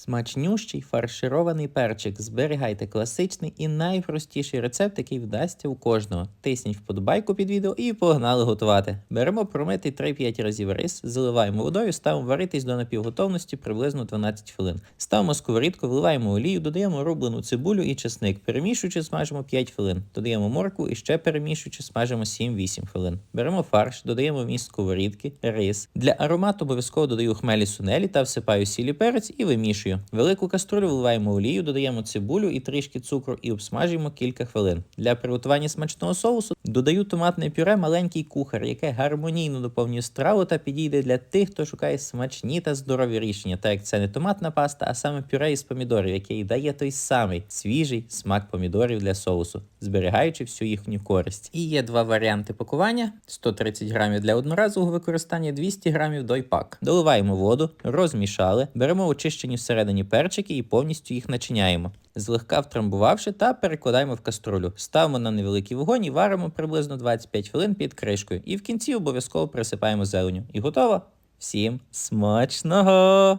Смачнющий фарширований перчик. Зберігайте класичний і найпростіший рецепт, який вдасться у кожного. Тисніть вподобайку під відео і погнали готувати. Беремо промитий 3-5 разів рис, заливаємо водою, ставимо варитись до напівготовності приблизно 12 хвилин. Ставимо сковорідку, вливаємо олію, додаємо рублену цибулю і чесник. Перемішуючи, смажимо 5 хвилин. Додаємо моркву і ще перемішуючи, смажимо 7-8 хвилин. Беремо фарш, додаємо вміст сковорідки, рис. Для аромату обов'язково додаю хмелі сунелі та всипаю сілі перець і вимішую. Велику каструлю вливаємо олію, додаємо цибулю і трішки цукру і обсмажуємо кілька хвилин. Для приготування смачного соусу додаю томатне пюре маленький кухар, яке гармонійно доповнює страву та підійде для тих, хто шукає смачні та здорові рішення, так як це не томатна паста, а саме пюре із помідорів, яке і дає той самий свіжий смак помідорів для соусу, зберігаючи всю їхню користь. І є два варіанти пакування: 130 грамів для одноразового використання, 200 грамів дойпак. Доливаємо воду, розмішали, беремо очищені всередині перчики і повністю їх начиняємо. Злегка втрамбувавши та перекладаємо в каструлю. Ставимо на невеликий вогонь і варимо приблизно 25 хвилин під кришкою. І в кінці обов'язково присипаємо зеленю. І готово. Всім смачного!